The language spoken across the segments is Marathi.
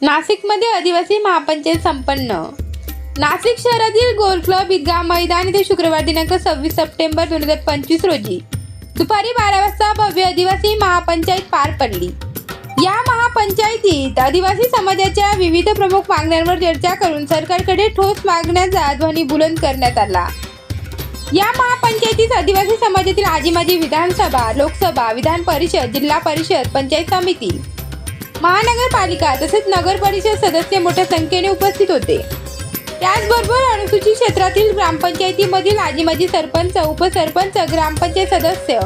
नाशिकमध्ये आदिवासी महापंचायत संपन्न. नाशिक शहरातील गोल क्लब ईदगाह मैदान येथे शुक्रवार दिनांक सव्वीस सप्टेंबर दोन हजार पंचवीस रोजी दुपारी बारा वाजता भव्य आदिवासी महापंचायत पार पडली. या महापंचायतीत आदिवासी समाजाच्या विविध प्रमुख मागण्यांवर चर्चा करून सरकारकडे ठोस मागण्याचा ध्वनी बुलंद करण्यात आला. या महापंचायतीत आदिवासी समाजातील आजी माजी विधानसभा लोकसभा विधान परिषद जिल्हा परिषद पंचायत समिती महानगरपालिका तसेच नगर परिषद सदस्य मोठ्या संख्येने उपस्थित होते. त्याचबरोबर अनुसूचित क्षेत्रातील ग्रामपंचायतीमधील आजी माजी सरपंच उपसरपंच ग्रामपंचायत सदस्य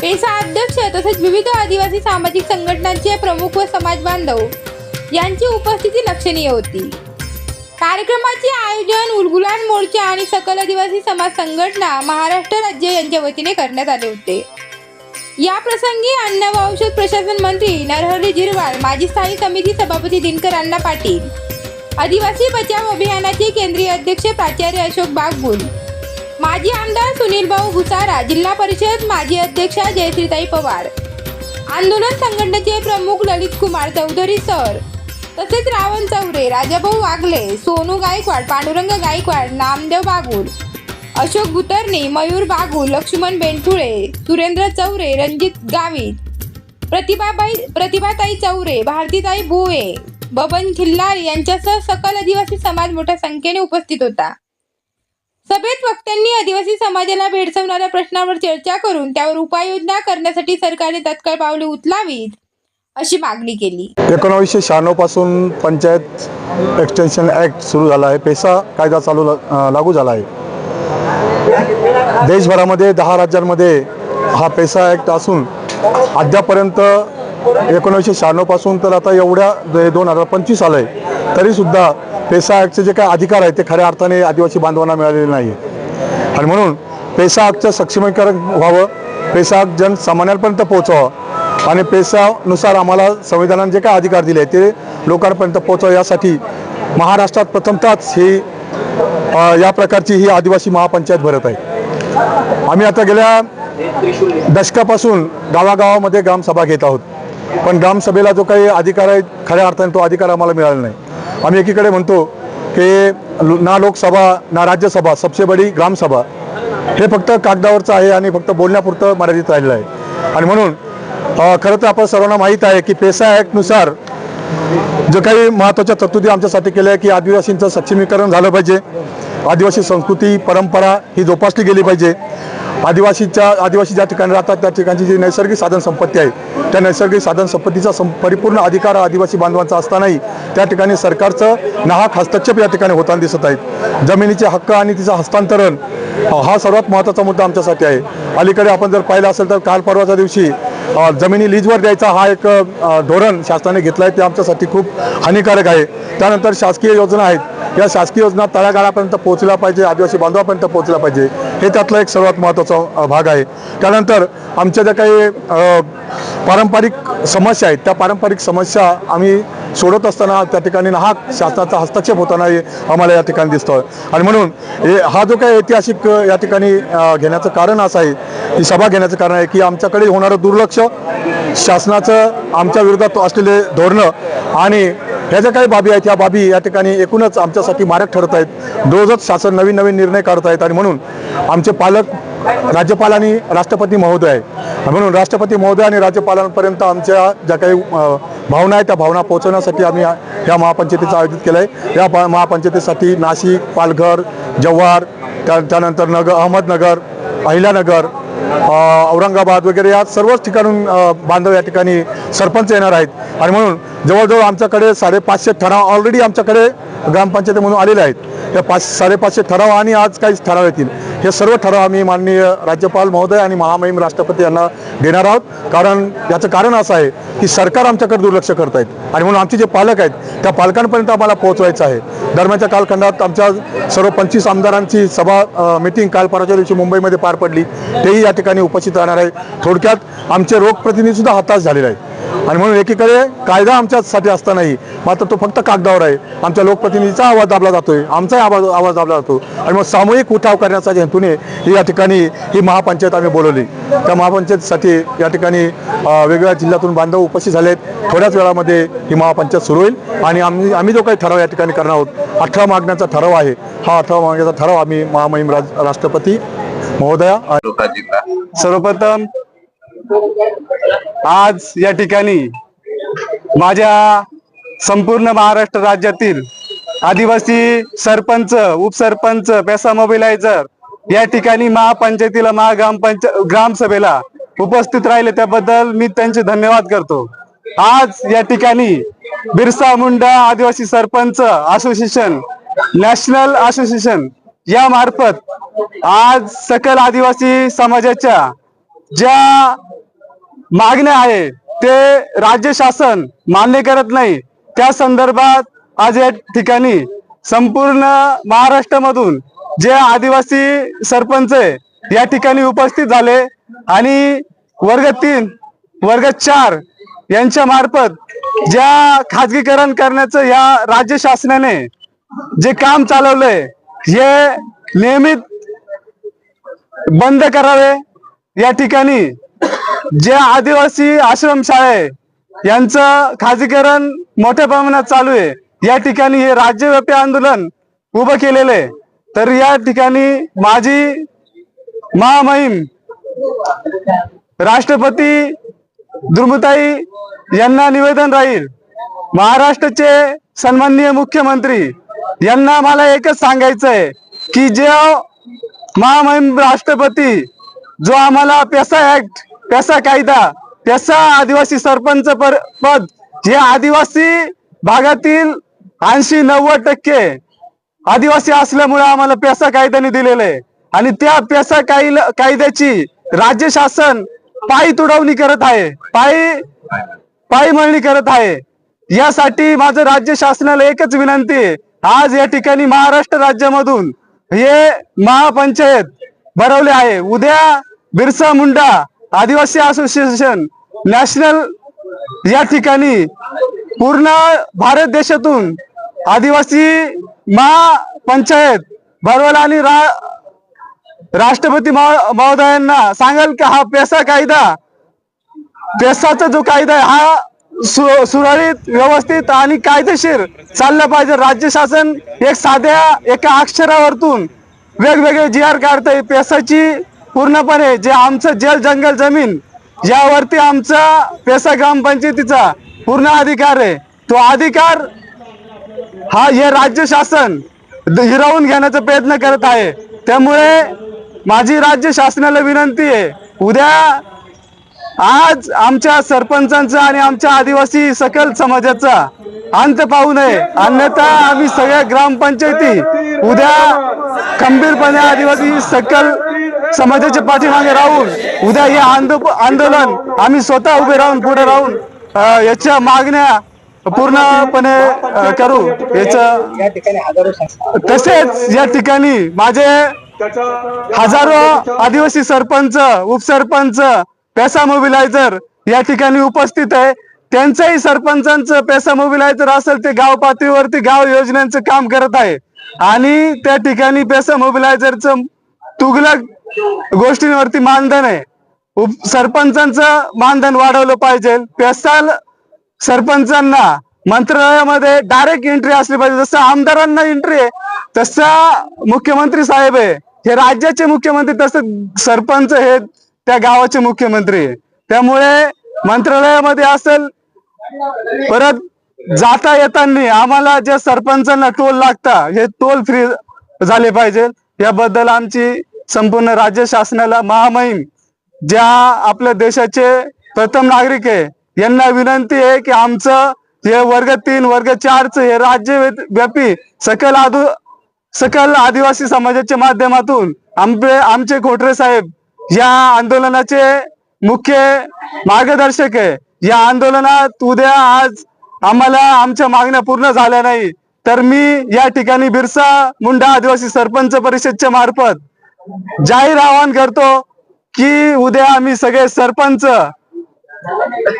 पेसा अध्यक्ष तसेच विविध आदिवासी सामाजिक संघटनांचे प्रमुख व समाज बांधव यांची उपस्थिती लक्षणीय होती. कार्यक्रमाचे आयोजन उलगुलान मोर्चा आणि सकल आदिवासी समाज संघटना महाराष्ट्र राज्य यांच्या वतीने करण्यात आले होते. या प्रसंगी अन्न व औषध प्रशासन मंत्री नरहरी झिरवाळ माजी स्थायी समिती सभापती दिनकर अण्णा पाटील आदिवासी बचाव अभियानाचे केंद्रीय अध्यक्ष प्राचार्य अशोक बागबुल माजी आमदार सुनील भाऊ भुसारा जिल्हा परिषद माजी अध्यक्षा जयश्रीताई पवार आंदोलन संघटनेचे प्रमुख ललित कुमार चौधरी सर तसेच रावण चौरे राजाभाऊ वागले सोनू गायकवाड पांडुरंग गायकवाड नामदेव बागुल अशोक गुतरणे मयूर बागू लक्ष्मण बेंटुळे सुरेंद्र चौरे रणजित गावित प्रतिभाबाई प्रतिभाताई चौरे भारतीताई भोये बबन खिल्लार यांच्यासह सकल आदिवासी समाज मोठ्या संख्येने उपस्थित होता. सभेत वक्त्यांनी आदिवासी समाजाला भेडसावणाऱ्या प्रश्नावर चर्चा करून त्यावर उपाययोजना करण्यासाठी सरकारने तत्काळ पावले उचलावीत अशी मागणी केली. एकोणावीसशे शहाण्णवपासून पंचायत एक्सटेन्शन ऍक्ट सुरू झाला आहे. पेसा कायदा चालू लागू झाला आहे. देशभरामध्ये दहा राज्यांमध्ये हा पेसा ॲक्ट असून अद्यापर्यंत एकोणीसशे शहाण्णवपासून तर आता एवढ्या दोन हजार पंचवीस आलं आहे तरीसुद्धा पेसा ॲक्टचे जे काही अधिकार आहेत ते खऱ्या अर्थाने आदिवासी बांधवांना मिळालेले नाही आहे आणि म्हणून पेसा ॲक्टचं सक्षमीकरण व्हावं पेसा ॲक्ट जनसामान्यांपर्यंत पोहोचावं आणि पेशानुसार आम्हाला संविधानाने जे काय अधिकार दिले ते लोकांपर्यंत पोहोचावं यासाठी महाराष्ट्रात प्रथमतःच ही या प्रकारची ही आदिवासी महापंचायत भरत आहे. आम्ही आता गेल्या दशकापासून गावागावामध्ये ग्रामसभा घेत आहोत. पण ग्रामसभेला जो काही अधिकार आहे खऱ्या अर्थाने तो अधिकार आम्हाला मिळाला नाही. आम्ही एकीकडे म्हणतो की ना लोकसभा ना राज्यसभा सबसे बडी ग्रामसभा हे फक्त कागदावरचं आहे आणि फक्त बोलण्यापुरतं मर्यादित राहिलेलं आहे. आणि म्हणून खरं तर आपण सर्वांना माहीत आहे की पेसा ॲक्टनुसार जे काही महत्त्वाच्या तरतुदी आमच्यासाठी केल्या आहे की आदिवासींचं सक्षमीकरण झालं पाहिजे. आदिवासी संस्कृती परंपरा ही जोपासली गेली पाहिजे. आदिवासीच्या आदिवासी ज्या ठिकाणी राहतात त्या ठिकाणची जी नैसर्गिक साधन संपत्ती आहे त्या नैसर्गिक साधन संपत्तीचा सं परिपूर्ण अधिकार आदिवासी बांधवांचा असतानाही त्या ठिकाणी सरकारचं नाहक हस्तक्षेप या ठिकाणी होताना दिसत आहेत. जमिनीचे हक्क आणि तिचं हस्तांतरण हा सर्वात महत्त्वाचा मुद्दा आमच्यासाठी आहे. अलीकडे आपण जर पाहिलं असेल तर काल परवाच्या दिवशी जमिनी लीजवर द्यायचा हा एक धोरण शासनाने घेतला आहे ते आमच्यासाठी खूप हानिकारक आहे. त्यानंतर शासकीय योजना आहेत. या शासकीय योजना तळागाळापर्यंत पोहोचल्या पाहिजे आदिवासी बांधवापर्यंत पोहोचल्या पाहिजे. हे त्यातला एक सर्वात महत्त्वाचा भाग आहे. त्यानंतर आमच्या ज्या काही पारंपरिक समस्या आहेत त्या पारंपरिक समस्या आम्ही सोडत असताना त्या ठिकाणी नाहक शासनाचा हस्तक्षेप होताना हे आम्हाला या ठिकाणी दिसतोय. आणि म्हणून हे हा जो काही ऐतिहासिक या ठिकाणी घेण्याचं कारण असं आहे ही सभा घेण्याचं कारण आहे की आमच्याकडे होणारं दुर्लक्ष शासनाचं आमच्या विरोधात असलेले धोरणं आणि ह्या ज्या काही बाबी आहेत या बाबी या ठिकाणी एकूणच आमच्यासाठी मारक ठरत आहेत. रोजच शासन नवीन नवीन निर्णय काढत आहेत आणि म्हणून आमचे पालक राज्यपाल आणि राष्ट्रपती महोदय आहे म्हणून राष्ट्रपती महोदय आणि राज्यपालांपर्यंत आमच्या ज्या काही भावना आहेत त्या भावना पोहोचवण्यासाठी आम्ही या- महापंचायतीचं आयोजित केलं आहे या महापंचायतीसाठी नाशिक पालघर जव्हार त्या त्यानंतर नगर अहमदनगर अहिल्यानगर औरंगाबाद वगैरे या सर्वच ठिकाणून बांधव या ठिकाणी सरपंच येणार आहेत. आणि म्हणून जवळजवळ आमच्याकडे साडेपाचशे ठराव ऑलरेडी आमच्याकडे ग्रामपंचायती म्हणून आलेले आहेत. या पाच साडेपाचशे ठराव आणि आज काही ठराव येतील. हे सर्व ठराव आम्ही माननीय राज्यपाल महोदय आणि महामहिम राष्ट्रपती यांना देणार आहोत. कारण याचं कारण असं आहे की सरकार आमच्याकडे दुर्लक्ष करत आहेत. आणि म्हणून आमचे जे पालक आहेत त्या पालकांपर्यंत आम्हाला पोहोचवायचं आहे. दरम्यानच्या कालखंडात आमच्या सर्व पंचवीस आमदारांची सभा मिटिंग काल परवाच्या दिवशी मुंबईमध्ये पार पडली. तेही या ठिकाणी उपस्थित राहणार आहे. थोडक्यात आमचे रोगप्रतिनिधीसुद्धा हताश झालेले आहेत. आणि म्हणून एकीकडे कायदा आमच्यासाठी असतानाही मात्र तो फक्त कागदावर आहे. आमच्या लोकप्रतिनिधीचा आवाज दाबला जातोय आमचाही आवाज आवाज दाबला जातो. आणि मग सामूहिक उठाव करण्याच्या हेतूने ही या ठिकाणी ही महापंचायत आम्ही बोलवली. त्या महापंचायतीसाठी या ठिकाणी वेगवेगळ्या जिल्ह्यातून बांधव उपस्थित झालेत. थोड्याच वेळामध्ये ही महापंचायत सुरू होईल. आणि आम्ही आम्ही जो काही ठराव या ठिकाणी करणार आहोत अठरा मागण्याचा ठराव आहे. हा अठरा मागण्याचा ठराव आम्ही महामहिम राज राष्ट्रपती महोदया सर्वप्रथम आज या ठिकाणी माझ्या संपूर्ण महाराष्ट्र राज्यातील आदिवासी सरपंच उपसरपंच पेसा मोबिलायझर या ठिकाणी महापंचायतीला महाग्रामपंच ग्रामसभेला उपस्थित राहिले. त्याबद्दल मी त्यांचे धन्यवाद करतो. आज या ठिकाणी बिरसा मुंडा आदिवासी सरपंच असोसिएशन नॅशनल असोसिएशन या मार्फत आज सकल आदिवासी समाजाच्या ज्या मागण्या आहे ते राज्य शासन मान्य करत नाही. त्या संदर्भात आज या ठिकाणी संपूर्ण महाराष्ट्रामधून जे आदिवासी सरपंच आहे या ठिकाणी उपस्थित झाले आणि वर्ग तीन वर्ग चार यांच्या मार्फत ज्या खाजगीकरण करण्याचं या राज्य शासनाने जे काम चालवलंय हे नियमित बंद करावे. या ठिकाणी जे आदिवासी आश्रमशाळा आहे यांचं खाजगीकरण मोठ्या प्रमाणात चालू आहे. या ठिकाणी हे राज्यव्यापी आंदोलन उभं केलेलं आहे. तर या ठिकाणी माझी महामहिम राष्ट्रपती द्रुमताई यांना निवेदन राहील. महाराष्ट्राचे सन्माननीय मुख्यमंत्री यांना मला एकच सांगायचं आहे की जे महामहिम राष्ट्रपती जो आम्हाला पेसा ऍक्ट पेसा कायदा पेसा आदिवासी सरपंच पद हे आदिवासी भागातील ऐंशी नव्वद टक्के आदिवासी असल्यामुळे आम्हाला पेसा कायद्याने दिलेलं आहे. आणि त्या पेसा कायद्याची राज्य शासन पायी तुडवणी करत आहे. पायी पायीमळणी करत आहे. यासाठी माझं राज्य शासनाला एकच विनंती आहे. आज या ठिकाणी महाराष्ट्र राज्यामधून हे महापंचायत भरवले आहे. उद्या बिरसा मुंडा आदिवासी असोसिएशन नॅशनल या ठिकाणी पूर्ण भारत देशातून आदिवासी महापंचायत भरवला आणि रा राष्ट्रपती महो- महोदयांना सांगाल की हा पेसा कायदा पेसाचा जो कायदा आहे हा सु- सुरळीत व्यवस्थित आणि कायदेशीर चालला पाहिजे. राज्य शासन एक साध्या एका अक्षरावरतून वेगवेगळे जी आर काढतंय पेसाची पूर्णपणे जे आमचं जल जंगल जमीन यावरती आमचा पेसा ग्रामपंचायतीचा पूर्ण अधिकार आहे. तो अधिकार हा हे राज्य शासन हिरावून घेण्याचा प्रयत्न करत आहे. त्यामुळे माझी राज्य शासनाला विनंती आहे उद्या आज आमच्या सरपंचांचा आणि आमच्या आदिवासी सकल समाजाचा अंत पाहू नये. अन्यथा आम्ही सगळ्या ग्रामपंचायती उद्या खंबीरपणे आदिवासी सकल समाजाच्या पाठीमागे राहून उद्या हे आंदो आंदोलन आम्ही स्वतः उभे राहून पुढे राहून याच्या मागण्या पूर्णपणे करू. याच तसेच या ठिकाणी माझे हजारो आदिवासी सरपंच उपसरपंच पेसा मोबिलायझर या ठिकाणी उपस्थित आहे. त्यांचंही सरपंचांचं पेसा मोबिलायझर असेल ते गाव पातळीवरती गाव योजनांचं काम करत आहे. आणि त्या ठिकाणी पेसा मोबिलायझरचं तुगलक गोष्टींवरती मानधन आहे. उप सरपंचांचं मानधन वाढवलं पाहिजे. पेसाल सरपंचांना मंत्रालयामध्ये डायरेक्ट एंट्री असली पाहिजे. जसं आमदारांना एंट्री आहे तसा मुख्यमंत्री साहेब आहे. हे राज्याचे मुख्यमंत्री तसं सरपंच हे त्या गावाचे मुख्यमंत्री आहे. त्यामुळे मंत्रालयामध्ये असेल परत जाता येताना आम्हाला ज्या सरपंचांना टोल लागता हे टोल फ्री झाले पाहिजे. याबद्दल आमची संपूर्ण राज्य शासनाला महामहिम ज्या आपल्या देशाचे प्रथम नागरिक आहे यांना विनंती आहे की आमचं हे वर्ग तीन वर्ग चारच हे राज्य व्यापी सकल आदू सकल आदिवासी समाजाच्या माध्यमातून आमचे आमचे खोटरे साहेब या आंदोलनाचे मुख्य मार्गदर्शक आहे. या आंदोलनात उद्या आज आम्हाला आमच्या मागण्या पूर्ण झाल्या नाही. तर मी या ठिकाणी बिरसा मुंडा आदिवासी सरपंच परिषदच्या मार्फत जाहीर आवाहन करतो की उद्या आम्ही सगळे सरपंच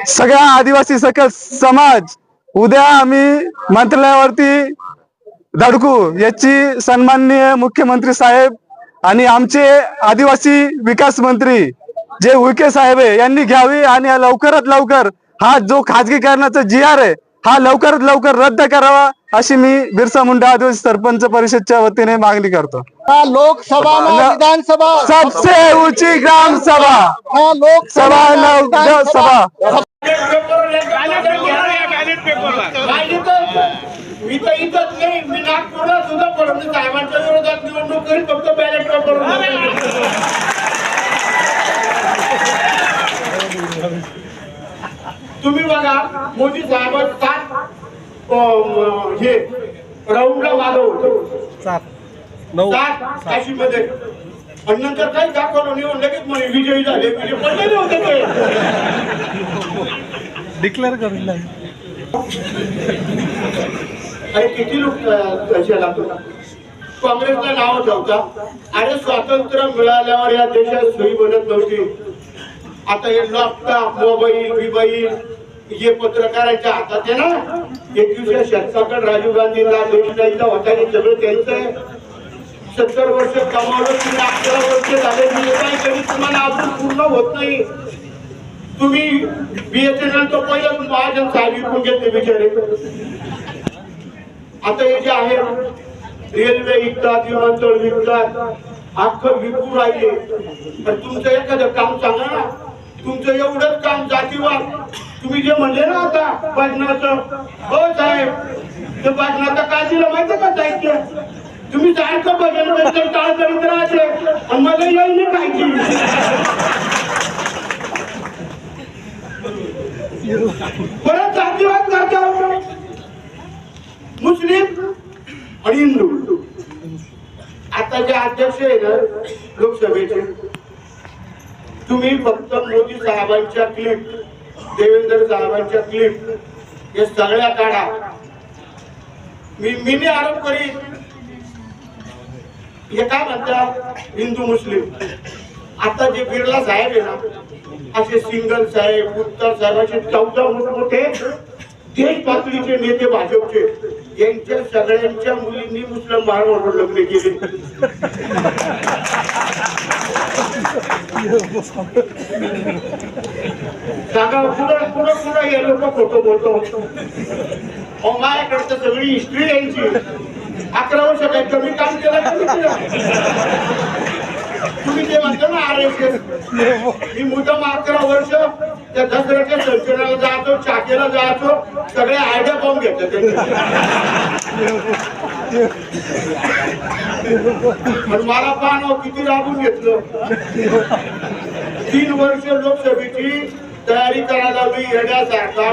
सगळ्या आदिवासी सकल समाज उद्या आम्ही मंत्रालयावरती धडकू याची सन्माननीय मुख्यमंत्री साहेब आणि आमचे आदिवासी विकास मंत्री जे उईके साहेब आहे यांनी घ्यावी आणि लवकरात लवकर हा जो खाजगीकरणाचा जी आर आहे हा लवकरात लवकर रद्द करावा अशी मी बिरसा मुंडा आदिवासी सरपंच परिषदच्या वतीने मागणी करतो. हा लोकसभा विधानसभा. सबसे ऊंची ग्राम सभा. हा लोकसभा सभा मी तर इथंच नाही मी नागपूरला सुद्धा फडणवीस साहेबांच्या विरोधात निवडणूक करीत फक्त बॅलेट पेपर तुम्ही बघा मोदी साहेब सात हे राऊंडला होतं. सात. काशीमध्ये. आणि नंतर काही दाखवलं नाही आणि लगेच म्हणे विजयी झाले. विजय पडले होते ते. आणि किती लोक असे लागतो काँग्रेसला नाव ठेवता आणि स्वातंत्र्य मिळाल्यावर या देशात सोयी बनत नव्हती. आता हे लॅपटॉप मोबाईल बिबाईल हे पत्रकारांच्या हातात आहे ना? एकविसव्या शतकाकडे राजीव गांधीला देशदाईचा होता हे सगळं त्यांचं आहे. सत्तर वर्ष कमावलं तुम्ही अकरा वर्ष झाले मी काय तरी तुम्हाला अजून पूर्ण होत नाही. तुम्ही बीएसएनएल तो पहिला महाजन साहेब विकून घेतले बिचारे. आता हे जे आहे रेल्वे विकतात विमानतळ विकतात अख्खं विकू राहिले. पण तुमचं एखादं काम सांगा ना. तुमचं एवढंच काम जातीवाद तुम्ही जे म्हणले ना आता भजनाचं हो साहेब ते भजनाचं काय दिलं माहिती का साहित्य? तुम्ही सारखं भजनबद्दल टाळ करत राहते आणि मला येईल पाहिजे. परत जातीवाद करता मुस्लिम आणि हिंदू आता जे अध्यक्ष आहे ना लोकसभेचे तुम्ही फक्त मोदी साहेबांच्या क्लिप देवेंद्र साहेबांच्या क्लिप हे सगळ्या काढा. मी मी आरोप करीन. हे काय म्हणतात हिंदू मुस्लिम. आता जे बिर्ला साहेब आहे ना असे सिंगल साहेब उत्तर साहेब असे चौदा मोठमोठे तेच पातळीचे नेते भाजपचे यांच्या सगळ्यांच्या मुलींनी मुस्लिम बाळाबरोबर लग्न केले. सांगा पुढं पुन्हा पुन्हा हे लोक खोटं बोलतो. अहो, माझ्याकडचं सगळी हिस्ट्री यांची. अकरा वर्ष काय कमी काम केलं तुम्ही? ते म्हणतो ना आर एस एस मी मुद्दाम अकरा वर्ष त्या दसऱ्याच्या संचलनाला जायचो चाकेला जायचो सगळे आयडिया पाहून घेतले पण मला पाहणं किती राबून घेतलं. तीन वर्ष लोकसभेची तयारी करायला मी येण्यासारखा